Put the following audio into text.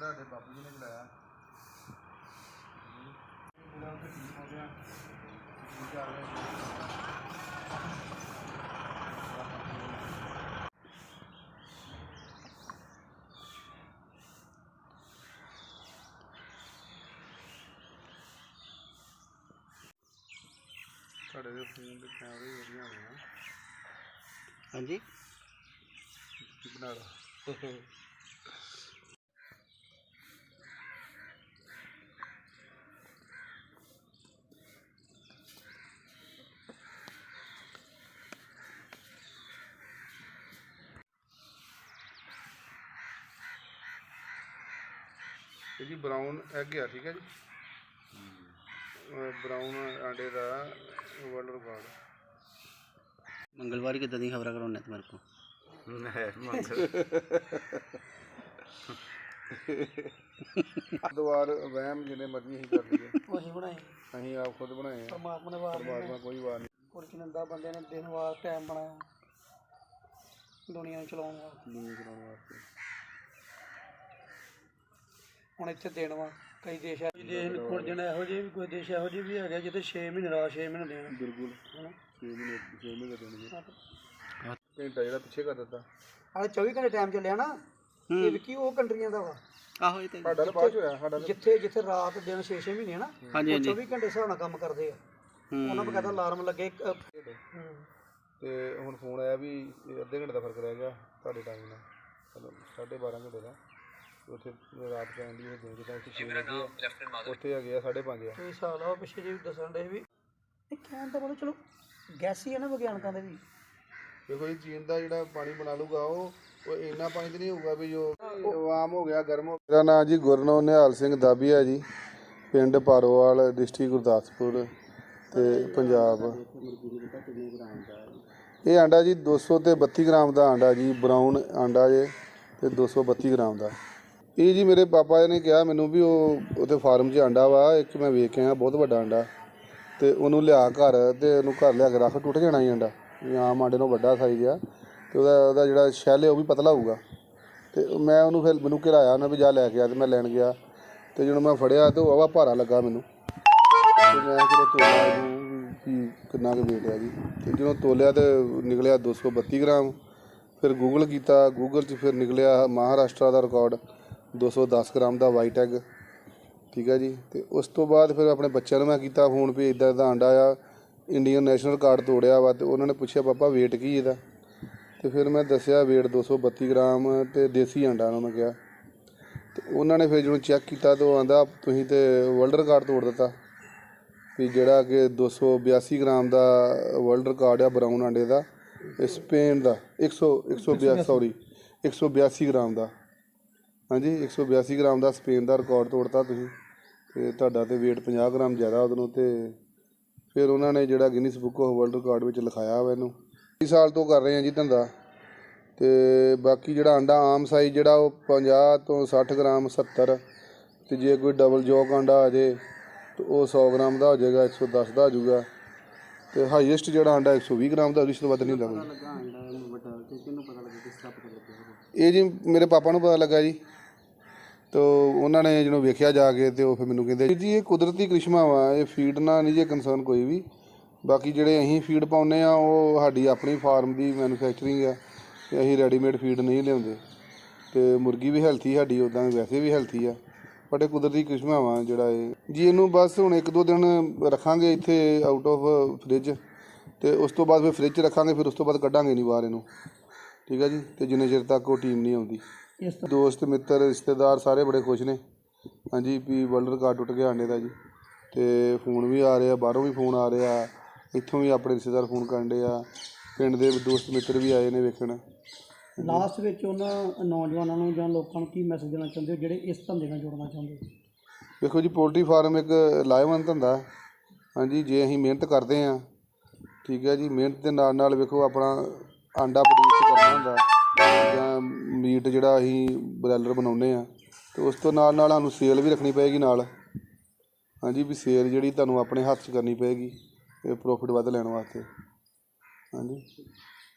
ਤੁਹਾਡੇ ਬਾਪੂ ਜੀ ਨੇ ਚਲਾਇਆ ਪੂਰਾ ਉੱਥੇ ਠੀਕ ਹੋ ਗਿਆ ਠੀਕ ਆ ਗਿਆ ਤੁਹਾਡੇ ਦੇ ਫੋਨ ਦੇ ਕੈਮਰੇ ਵਧੀਆ ਹੋਣੇ ਆ। ਹਾਂਜੀ। ਬਣਾ ਲਓ। ਇਹ ਜੀ ਬਰਾਊਨ ਐਗ ਆ ਠੀਕ ਹੈ ਜੀ? ਬਰਾਊਨ ਆਂਡੇ ਦਾ ਵਰਲਡ ਰਿਕਾਰਡ ਮੰਗਲਵਾਰ ਕਿਦਾਂ ਦੀ ਖਬਰਾਂ ਕਰਾਉਣੇ ਤੇ ਮੇਰੇ ਕੋ ਦੁਆਰ ਵਹਿਮ ਜਿੰਨੇ ਮਰਜ਼ੀ ਅਸੀਂ ਕਰ ਲਈਏ। ਉਹੀ ਬਣਾਏ। ਅਸੀਂ ਆਪ ਖੁਦ ਬਣਾਏ ਆ। ਪਰਮਾਤਮਾ ਨੇ ਵਾਰ ਪਰਮਾਤਮਾ ਕੋਈ ਵਾਰ ਨਹੀਂ। ਕੁਝ ਨੰਦਾ ਬੰਦੇ ਨੇ ਦਿਨ ਵਾਰ ਟਾਈਮ ਬਣਾਇਆ। ਦੁਨੀਆ ਨੂੰ ਚਲਾਉਣ ਵਾਸਤੇ। ਦੁਨੀਆ ਚਲਾਉਣ ਵਾਸਤੇ। ਹੁਣ ਇੱਥੇ ਦਿਨ ਵਾ ਕਈ ਦੇਸ਼ ਹੈ ਦੇਸ਼ ਕੋਲ ਜਣਾ ਇਹੋ ਜਿਹੇ ਵੀ ਕੋਈ ਦੇਸ਼ ਇਹੋ ਜਿਹੇ ਵੀ ਹੈਗੇ ਜਿੱਥੇ 6 ਮਹੀਨੇ ਰਾਤ 6 ਮਹੀਨੇ ਦਿਨ ਬਿਲਕੁਲ। ਹਨਾ? 6 ਮਹੀਨੇ 6 ਮਹੀਨੇ ਦੇਣਗੇ ਘੰਟਾ ਜਿਹੜਾ ਪਿੱਛੇ ਕਰ ਦਿੱਤਾ। ਆਲੇ 24 ਘੰਟੇ ਟਾਈਮ ਚੱਲਿਆ ਨਾ ਇਹ ਵੀ ਕੀ ਉਹ ਕੰਟਰੀਆਂ ਦਾ ਵਾ? ਆਹੋ ਇਹ ਤੇ ਸਾਡਾ ਤਾਂ ਬਾਅਦ ਹੋਇਆ ਸਾਡਾ ਜਿੱਥੇ ਜਿੱਥੇ ਰਾਤ ਦਿਨ 6 6 ਮਹੀਨੇ ਨਾ ਹਾਂਜੀ ਉਹ ਹਾਂਜੀ 24 ਘੰਟੇ ਹਿਸਾਬ ਨਾਲ ਕੰਮ ਕਰਦੇ ਆ। ਹੂੰ। ਉਹਨਾਂ ਨੂੰ ਕਹਿੰਦਾ ਅਲਾਰਮ ਲੱਗੇ ਇੱਕ, ਅ, ਹੂੰ। ਤੇ ਹੁਣ ਫੋਨ ਆਇਆ ਵੀ ਇਹ ਅੱਧੇ ਘੰਟੇ ਦਾ ਫ਼ਰਕ ਰਹਿ ਗਿਆ ਤੁਹਾਡੇ ਟਾਈਮ ਨਾਲ। ਚਲੋ 12.5 ਘੰਟੇ ਦਾ। ਤੇ ਉੱਥੇ ਰਾਤ ਪੈਣ ਦੀ ਉਹ 6 ਵਜੇ ਆ ਉੱਥੇ ਹੈਗੇ ਆ 5:30 ਆ। ਕਈ ਸਾਲ ਆ ਉਹ ਪਿੱਛੇ ਜੇ ਦੱਸਣ ਦੇ ਵੀ ਇਹ ਕਹਿਣ ਦਾ ਮਤਲਬ ਚਲੋ ਗੈਸੀ ਹੈ ਨਾ ਵਿਗਿਆਨਕਾਂ ਦੇ ਵੀ। ਦੇਖੋ ਜੀ ਚੀਨ ਦਾ ਜਿਹੜਾ ਪਾਣੀ ਬਣਾ ਲੂਗਾ ਉਹ ਉਹ ਇੰਨਾ ਪਾਣੀ ਤੇ ਨਹੀਂ ਹੋਊਗਾ ਵੀ ਜੋ ਆਮ ਹੋ ਗਿਆ ਗਰਮ ਹੋ ਮੇਰਾ ਨਾਮ ਜੀ ਗੁਰਨੋ ਨਿਹਾਲ ਸਿੰਘ ਦਾਬੀਆ ਜੀ ਪਿੰਡ ਪਾਰੋਵਾਲ ਡਿਸਟ੍ਰਿਕਟ ਗੁਰਦਾਸਪੁਰ ਤੇ ਪੰਜਾਬ। ਇਹ ਆਂਡਾ ਜੀ 200 ਤੇ 32 ਗ੍ਰਾਮ ਦਾ ਆਂਡਾ ਜੀ ਬਰਾਊਨ ਆਂਡਾ ਜੇ ਤੇ 232 ਗ੍ਰਾਮ ਦਾ। ਇਹ ਜੀ ਮੇਰੇ ਪਾਪਾ ਨੇ ਕਿਹਾ ਮੈਨੂੰ ਵੀ ਉਹ ਉਹਦੇ ਫਾਰਮ 'ਚ ਆਂਡਾ ਵਾ, ਇੱਕ ਮੈਂ ਵੇਖ ਆਇਆ, ਬਹੁਤ ਵੱਡਾ ਆਂਡਾ। ਤੇ ਉਹਨੂੰ ਲਿਆ ਘਰ ਤੇ ਉਹਨੂੰ ਘਰ ਲਿਆ ਕੇ ਰੱਖ, ਟੁੱਟ ਜਾਣਾ ਹੀ ਆਂਡਾ। ਵੀ ਆਮ ਆਂਡੇ ਨਾਲੋਂ ਵੱਡਾ ਸਾਈਜ਼ ਆ। ਤੇ ਉਹਦਾ ਉਹਦਾ ਜਿਹੜਾ ਸ਼ੈਲ ਹੈ ਉਹ ਵੀ ਪਤਲਾ ਹੋਊਗਾ। ਤੇ ਮੈਂ ਉਹਨੂੰ ਫਿਰ ਮੈਨੂੰ ਘਿਰਾਇਆ, ਉਹਨੇ ਵੀ ਜਾ ਲੈ ਕੇ ਆ ਤੇ ਮੈਂ ਲੈਣ ਗਿਆ। ਤੇ ਜਦੋਂ ਮੈਂ ਫੜਿਆ ਤੇ ਉਹ ਆਵਾ ਭਾਰਾ ਲੱਗਾ ਮੈਨੂੰ। ਤੇ ਮੈਂ ਜਦੋਂ ਤੋਲਿਆ ਇਹਨੂੰ ਵੀ ਕਿੰਨਾ ਕੁ weight ਹੈ ਜੀ। ਤੇ ਜਦੋਂ ਤੋਲਿਆ ਤੇ ਨਿਕਲਿਆ 232 ਗ੍ਰਾਮ। ਫਿਰ ਗੂਗਲ ਕੀਤਾ ਗੂਗਲ 'ਚ ਫਿਰ ਨਿਕਲਿਆ ਮਹਾਰਾਸ਼ਟਰ ਦਾ ਰਿਕਾਰਡ 210 ਗ੍ਰਾਮ ਦਾ ਵਾਈਟ ਐਗ ਠੀਕ ਹੈ ਜੀ। ਤੇ ਉਸ ਤੋਂ ਬਾਅਦ ਫਿਰ ਆਪਣੇ ਬੱਚਿਆਂ ਨੂੰ ਮੈਂ ਕੀਤਾ ਫੋਨ ਵੀ ਇਦਾਂ ਦਾ ਆਂਡਾ ਆ ਇੰਡੀਅਨ ਨੈਸ਼ਨਲ ਕਾਰਡ ਤੋੜਿਆ ਵਾ ਤੇ ਉਹਨਾਂ ਨੇ ਪੁੱਛਿਆ, ਪਾਪਾ, weight ਕੀ ਇਹਦਾ? ਤੇ ਫਿਰ ਮੈਂ ਦੱਸਿਆ, weight 232 ਗ੍ਰਾਮ ਤੇ ਦੇਸੀ ਆਂਡਾ ਉਹਨਾਂ ਨੂੰ ਕਿਹਾ। ਤੇ ਉਹਨਾਂ ਨੇ ਫਿਰ ਜਦੋਂ ਚੈੱਕ ਕੀਤਾ ਤਾਂ ਉਹ ਆਂਦਾ, ਤੁਸੀਂ ਤੇ ਵਰਲਡ ਰਿਕਾਰਡ ਤੋੜ ਦਿੱਤਾ ਵੀ ਜਿਹੜਾ ਕਿ 282 ਗ੍ਰਾਮ ਦਾ ਵਰਲਡ ਰਿਕਾਰਡ ਆ ਬਰਾਊਨ ਆਂਡੇ ਦਾ, ਇਹ ਸਪੇਨ ਦਾ 100 182 ਸੌਰੀ 182 ਗ੍ਰਾਮ ਦਾ। ਹਾਂਜੀ 182 ਗ੍ਰਾਮ ਦਾ ਸਪੇਨ ਦਾ ਰਿਕਾਰਡ ਤੋੜਤਾ ਤੁਸੀਂ ਤੇ ਤੁਹਾਡਾ ਤੇ weight 50 ਗ੍ਰਾਮ ਜ਼ਿਆਦਾ ਉਹਦੋਂ ਤੇ ਫਿਰ ਉਹਨਾਂ ਨੇ ਜਿਹੜਾ Guinness book of world record ਵਿੱਚ ਲਿਖਾਇਆ ਵਾ ਇਹਨੂੰ। 20 ਸਾਲ ਤੋਂ ਕਰ ਰਹੇ ਆ ਜੀ ਧੰਦਾ ਤੇ ਬਾਕੀ ਜਿਹੜਾ ਆਂਡਾ ਆਮ ਸਾਈਜ਼ ਜਿਹੜਾ ਉਹ 50 ਤੋਂ 60 ਗ੍ਰਾਮ 70 ਤੇ ਜੇ ਕੋਈ ਡਬਲ ਜੋਕ ਆਂਡਾ ਆ ਜੇ ਤੇ ਉਹ 100 ਗ੍ਰਾਮ ਦਾ ਹੋ ਜਾਏਗਾ 110 ਦਾ ਹੋ ਜਾਊਗਾ ਤੇ ਹਾਈਐਸਟ ਜਿਹੜਾ ਆਂਡਾ 120 ਗ੍ਰਾਮ ਦਾ ਉਹਦੇ ਤੋਂ ਵੱਧ ਨਹੀਂ ਹੁੰਦਾ ਕੋਈ ਲੱਗਾ ਆਂਡਾ ਇਹਨੂੰ ਵੱਡਾ ਤੇ ਕਿਹਨੂੰ ਪਤਾ ਲੱਗਾ ਕਿਸ ਤਰ੍ਹਾਂ ਪਤਾ ਲੱਗਿਆ ਇਹ ਜੀ ਮੇਰੇ ਪਾਪਾ ਨੂੰ ਪਤਾ ਲੱਗਾ ਜੀ। ਤੋ ਉਹਨਾਂ ਨੇ ਜਦੋਂ ਵੇਖਿਆ ਜਾ ਕੇ ਤੇ ਉਹ ਫਿਰ ਮੈਨੂੰ ਕਹਿੰਦੇ, ਜੀ, ਇਹ ਕੁਦਰਤੀ ਕ੍ਰਿਸ਼ਮਾ ਵਾ, ਇਹ ਫੀਡ ਨਾਲ ਨਹੀਂ ਜੇ ਕੰਸਰਨ ਕੋਈ ਵੀ। ਬਾਕੀ ਜਿਹੜੇ ਅਸੀਂ ਫੀਡ ਪਾਉਂਦੇ ਆ ਉਹ ਸਾਡੀ ਆਪਣੀ ਫਾਰਮ ਦੀ ਮੈਨੂਫੈਕਚਰਿੰਗ ਆ ਤੇ ਅਸੀਂ ਰੈਡੀਮੇਡ ਫੀਡ ਨਹੀਂ ਲਿਆਉਂਦੇ। ਤੇ ਮੁਰਗੀ ਵੀ ਹੈਲਥੀ ਸਾਡੀ ਉਦਾਂ ਵੈਸੇ ਵੀ ਹੈਲਥੀ ਆ। ਬਟ ਇਹ ਕੁਦਰਤੀ ਕ੍ਰਿਸ਼ਮਾ ਵਾ ਜਿਹੜਾ ਇਹ। ਜੀ, ਇਹਨੂੰ ਬਸ ਹੁਣ ਇੱਕ ਦੋ ਦਿਨ ਰੱਖਾਂਗੇ ਇੱਥੇ ਆਊਟ ਆਫ ਫ੍ਰਿਜ ਤੇ ਉਸ ਤੋਂ ਬਾਅਦ ਫਿਰ ਫ੍ਰਿਜ ਰੱਖਾਂਗੇ, ਫਿਰ ਉਸ ਤੋਂ ਬਾਅਦ ਕੱਢਾਂਗੇ ਨਹੀਂ ਬਾਹਰ ਇਹਨੂੰ। ਠੀਕ ਆ ਜੀ? ਤੇ ਜਿੰਨੇ ਚਿਰ ਤੱਕ ਉਹ ਟੀਮ ਨਹੀਂ ਆਉਂਦੀ। ਇਸ ਤੋਂ ਦੋਸਤ ਮਿੱਤਰ ਰਿਸ਼ਤੇਦਾਰ ਸਾਰੇ ਬੜੇ ਖੁਸ਼ ਨੇ। ਹਾਂਜੀ ਵੀ ਵਰਲਡ ਰਿਕਾਰਡ ਟੁੱਟ ਗਿਆ ਆਂਡੇ ਦਾ ਜੀ। ਤੇ ਫੋਨ ਵੀ ਆ ਰਿਹਾ ਬਾਹਰੋਂ ਵੀ ਫੋਨ ਆ ਰਿਹਾ। ਇੱਥੋਂ ਵੀ ਆਪਣੇ ਰਿਸ਼ਤੇਦਾਰ ਫੋਨ ਕਰਨ ਦੇ ਆ। ਪਿੰਡ ਦੇ ਦੋਸਤ ਮਿੱਤਰ ਵੀ ਆਏ ਨੇ ਵੇਖਣ। ਲਾਸਟ ਵਿੱਚ ਉਹਨਾਂ ਨੌਜਵਾਨਾਂ ਨੂੰ ਜਾਂ ਲੋਕਾਂ ਨੂੰ ਕੀ ਮੈਸੇਜ ਦੇਣਾ ਚਾਹੁੰਦੇ ਹੋ? ਜਿਹੜੇ ਇਸ ਧੰਦੇ ਨਾਲ ਜੁੜਨਾ ਚਾਹੁੰਦੇ ਹੋ? ਵੇਖੋ ਜੀ ਪੋਲਟਰੀ ਫਾਰਮ ਇੱਕ ਲਾਹੇਵੰਦ ਧੰਦਾ ਹੈ। ਹਾਂਜੀ ਜੇ ਅਸੀਂ ਮਿਹਨਤ ਕਰਦੇ ਹਾਂ ਠੀਕ ਹੈ ਜੀ ਮਿਹਨਤ ਦੇ ਨਾਲ ਨਾਲ ਵੇਖੋ ਆਪਣਾ ਆਂਡਾ ਪ੍ਰੋਡਿਊਸ ਕਰਨਾ ਹੁੰਦਾ। ਜਾਂ ਮੀਟ ਜਿਹੜਾ ਅਸੀਂ ਬ੍ਰੈਲਰ ਬਣਾਉਂਦੇ ਹਾਂ ਅਤੇ ਉਸ ਤੋਂ ਨਾਲ ਨਾਲ ਸਾਨੂੰ ਸੇਲ ਵੀ ਰੱਖਣੀ ਪਏਗੀ ਨਾਲ। ਹਾਂਜੀ ਵੀ ਸੇਲ ਜਿਹੜੀ ਤੁਹਾਨੂੰ ਆਪਣੇ ਹੱਥ 'ਚ ਕਰਨੀ ਪਏਗੀ, ਇਹ ਪ੍ਰੋਫਿਟ ਵੱਧ ਲੈਣ ਵਾਸਤੇ। ਹਾਂਜੀ।